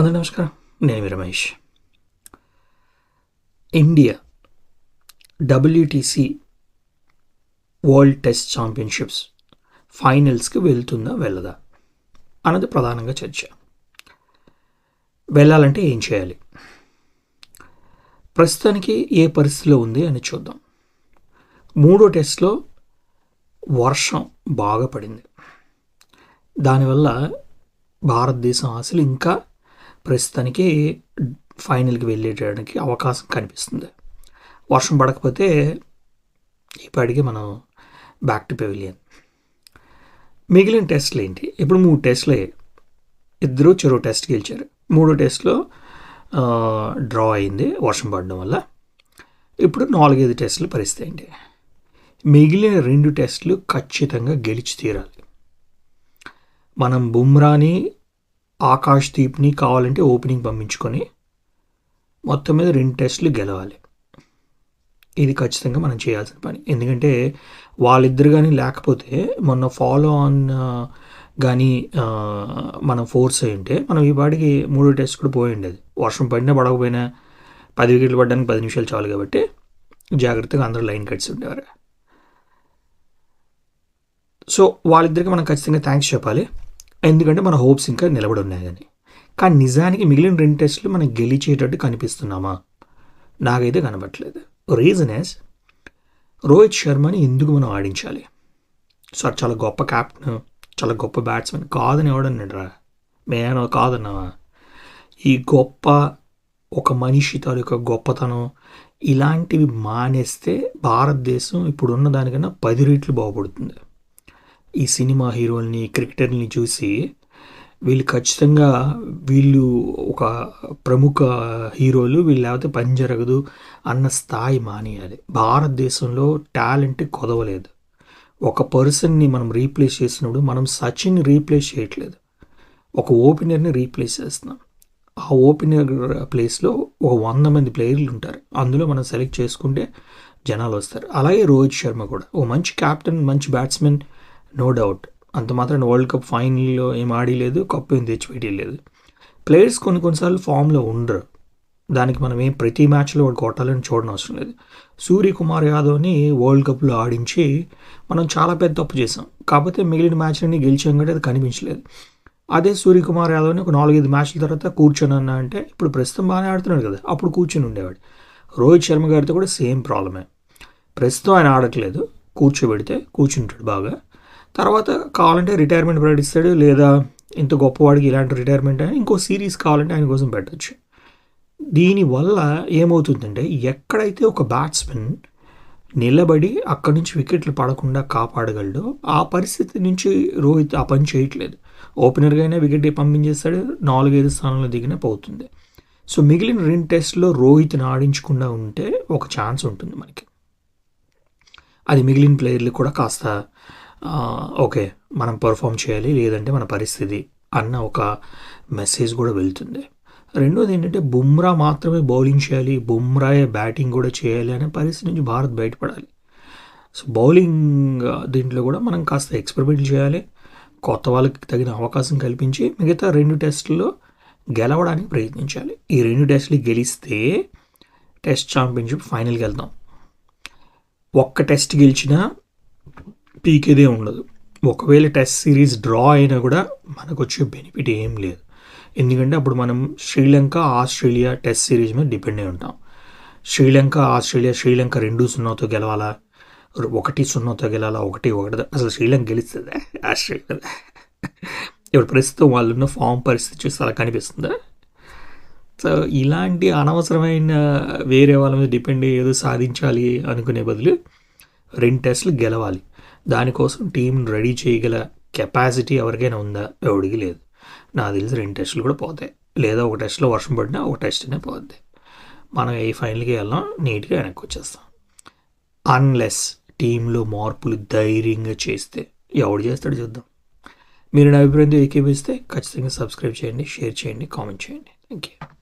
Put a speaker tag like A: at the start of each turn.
A: అందరూ నమస్కారం. నేను Ramesh. India WTC world test championships ఫైనల్స్కి వెళ్తుందా వెళ్ళదా అన్నది ప్రధానంగా చర్చ. వెళ్ళాలంటే ఏం చేయాలి? ప్రస్తుతానికి ఏ పరిస్థితిలో ఉంది అని చూద్దాం. మూడో టెస్ట్లో వర్షం బాగా పడింది. దానివల్ల భారతదేశం ఆశలు ఇంకా ప్రస్తుతానికి ఫైనల్కి వెళ్ళేయడానికి అవకాశం కనిపిస్తుంది. వర్షం పడకపోతే ఇప్పటికి మనం బ్యాక్ టు పెవిలియన్ మిగిలిన టెస్ట్లు ఏంటి? ఇప్పుడు మూడు టెస్ట్లు. ఇద్దరు చెరో టెస్ట్ గెలిచారు. మూడో టెస్ట్లో డ్రా అయింది వర్షం పడడం వల్ల. ఇప్పుడు నాలుగైదు టెస్టులు పరిస్థితి ఏంటి? మిగిలిన రెండు టెస్టులు ఖచ్చితంగా గెలిచి తీరాలి. మనం బుమ్రాని ఆకాష్ దీప్ని కావాలంటే ఓపెనింగ్ పంపించుకొని మొత్తం మీద రెండు టెస్టులు గెలవాలి. ఇది ఖచ్చితంగా మనం చేయాల్సిన పని. ఎందుకంటే వాళ్ళిద్దరు కానీ లేకపోతే మొన్న ఫాలో ఆన్ కానీ మనం ఫోర్స్ అయి ఉంటే మనం ఈ పాటికి మూడో టెస్ట్ కూడా పోయి ఉండేది. వర్షం పడినా పడకపోయినా పది వికెట్లు పడడానికి పది నిమిషాలు చాలు కాబట్టి జాగ్రత్తగా అందరూ లైన్ కట్స్ ఉండేవారు. సో వాళ్ళిద్దరికి మనం ఖచ్చితంగా థ్యాంక్స్ చెప్పాలి. ఎందుకంటే మన హోప్స్ ఇంకా నిలబడి ఉన్నాయి కానీ కానీ నిజానికి మిగిలిన రెండు టెస్టులు మనం గెలిచేటట్టు కనిపిస్తున్నామా? నాకైతే కనబట్టలేదు రీజన్ ఎస్ రోహిత్ శర్మని ఎందుకు మనం ఆడించాలి? సార్ చాలా గొప్ప క్యాప్టెన్ చాలా గొప్ప బ్యాట్స్మెన్ కాదని ఎవడన్నాడరా నేను మేనో కాదన్నావా? ఈ గొప్ప ఒక మనిషి తాలూకా గొప్పతనం ఇలాంటివి మానేస్తే భారతదేశం ఇప్పుడున్న దానికన్నా పది రేట్లు బాగుపడుతుంది. ఈ సినిమా హీరోల్ని క్రికెటర్ని చూసి వీళ్ళు ఖచ్చితంగా వీళ్ళు ఒక ప్రముఖ హీరోలు వీళ్ళు లేకపోతే పని జరగదు అన్న స్థాయి మానేయాలి. భారతదేశంలో టాలెంట్ కొదవలేదు. ఒక పర్సన్ని మనం రీప్లేస్ చేసినప్పుడు మనం సచిన్ రీప్లేస్ చేయట్లేదు. ఒక ఓపెనర్ని రీప్లేస్ చేస్తున్నాం. ఆ ఓపెనర్ ప్లేస్లో ఒక వంద మంది ప్లేయర్లు ఉంటారు. అందులో మనం సెలెక్ట్ చేసుకుంటే జనాలు వస్తారు. అలాగే రోహిత్ శర్మ కూడా. ఓ మంచి క్యాప్టెన్ మంచి బ్యాట్స్మెన్ నో డౌట్ అంత మాత్రం వరల్డ్ కప్ ఫైనల్లో ఏం ఆడలేదు కప్ ఏం తెచ్చిపెట్టలేదు. ప్లేయర్స్ కొన్ని కొన్నిసార్లు ఫామ్లో ఉండరు. దానికి మనం ఏం ప్రతి మ్యాచ్లో వాడు కొట్టాలని చూడడం అవసరం లేదు. సూర్యకుమార్ యాదవ్ని వరల్డ్ కప్లో ఆడించి మనం చాలా పెద్ద తప్పు చేసాం కాకపోతే మిగిలిన మ్యాచ్లన్నీ గెలిచాం కంటే అది కనిపించలేదు. అదే సూర్యకుమార్ యాదవ్ని ఒక నాలుగైదు మ్యాచ్ల తర్వాత కూర్చొని అన్నా అంటే ఇప్పుడు ప్రస్తుతం బాగానే ఆడుతున్నాడు కదా అప్పుడు కూర్చొని ఉండేవాడు. రోహిత్ శర్మ గారితో కూడా సేమ్ ప్రాబ్లమే ప్రస్తుతం ఆయన ఆడట్లేదు. కూర్చోబెడితే కూర్చుంటాడు బాగా. తర్వాత కావాలంటే రిటైర్మెంట్ ప్రకటిస్తాడు లేదా ఇంత గొప్పవాడికి ఇలాంటి రిటైర్మెంట్ అని ఇంకో సిరీస్ కావాలంటే ఆయన కోసం పెట్టచ్చు. దీనివల్ల ఏమవుతుందంటే ఎక్కడైతే ఒక బ్యాట్స్మెన్ నిలబడి అక్కడి నుంచి వికెట్లు పడకుండా కాపాడగలడో ఆ పరిస్థితి నుంచి రోహిత్ ఆ పని చేయట్లేదు. ఓపెనర్గా అయినా వికెట్ పంపించేస్తాడు నాలుగైదు స్థానంలో దిగిన పోతుంది. సో మిగిలిన రెండు టెస్ట్లో రోహిత్ని ఆడించకుండా ఉంటే ఒక ఛాన్స్ ఉంటుంది మనకి. అది మిగిలిన ప్లేయర్లు కూడా కాస్త ఓకే మనం పర్ఫామ్ చేయాలి లేదంటే మన పరిస్థితి అన్న ఒక మెసేజ్ కూడా వెళ్తుంది. రెండోది ఏంటంటే బుమ్రా మాత్రమే బౌలింగ్ చేయాలి బుమ్రాయే బ్యాటింగ్ కూడా చేయాలి అనే పరిస్థితి నుంచి భారత్ బయటపడాలి. సో బౌలింగ్ దీంట్లో కూడా మనం కాస్త ఎక్స్పెరిమెంట్ చేయాలి కొత్త వాళ్ళకి తగిన అవకాశం కల్పించి మిగతా రెండు టెస్టుల్లో గెలవడానికి ప్రయత్నించాలి. ఈ రెండు టెస్టులు గెలిస్తే టెస్ట్ ఛాంపియన్షిప్ ఫైనల్కి వెళ్దాం. ఒక్క టెస్ట్ గెలిచినా పీకేదే ఉండదు. ఒకవేళ టెస్ట్ సిరీస్ డ్రా అయినా కూడా మనకు వచ్చే బెనిఫిట్ ఏం లేదు. ఎందుకంటే అప్పుడు మనం శ్రీలంక ఆస్ట్రేలియా టెస్ట్ సిరీస్ మీద డిపెండ్ అయి ఉంటాం. శ్రీలంక ఆస్ట్రేలియా శ్రీలంక రెండు సున్నాతో గెలవాలా? ఒకటి సున్నాతో గెలాలా? ఒకటి ఒకటి అసలు శ్రీలంక గెలుస్తుందా? ఆస్ట్రేలియా ఇప్పుడు ప్రస్తుతం వాళ్ళున్న ఫామ్ పరిస్థితి చూస్తే అలా కనిపిస్తుందా? సో ఇలాంటి అనవసరమైన వేరే వాళ్ళ మీద డిపెండ్ ఏదో సాధించాలి అనుకునే బదులు రెండు టెస్టులు గెలవాలి. దానికోసం టీంని రెడీ చేయగల కెపాసిటీ ఎవరికైనా ఉందా? ఎవడికి లేదు. నాకు తెలిసి రెండు టెస్టులు కూడా పోతాయి. లేదా ఒక టెస్ట్లో వర్షం పడినా ఒక టెస్ట్నే పోద్ది. మనం ఏ ఫైనల్కి వెళ్ళాం నీట్గా వెనక్కి వచ్చేస్తాం. అన్లెస్ టీంలో మార్పులు ధైర్యంగా చేస్తే ఎవడు చేస్తాడు చూద్దాం. మీరు నా అభిప్రాయంతో ఏకీపిస్తే ఖచ్చితంగా సబ్స్క్రైబ్ చేయండి షేర్ చేయండి కామెంట్ చేయండి. Thank you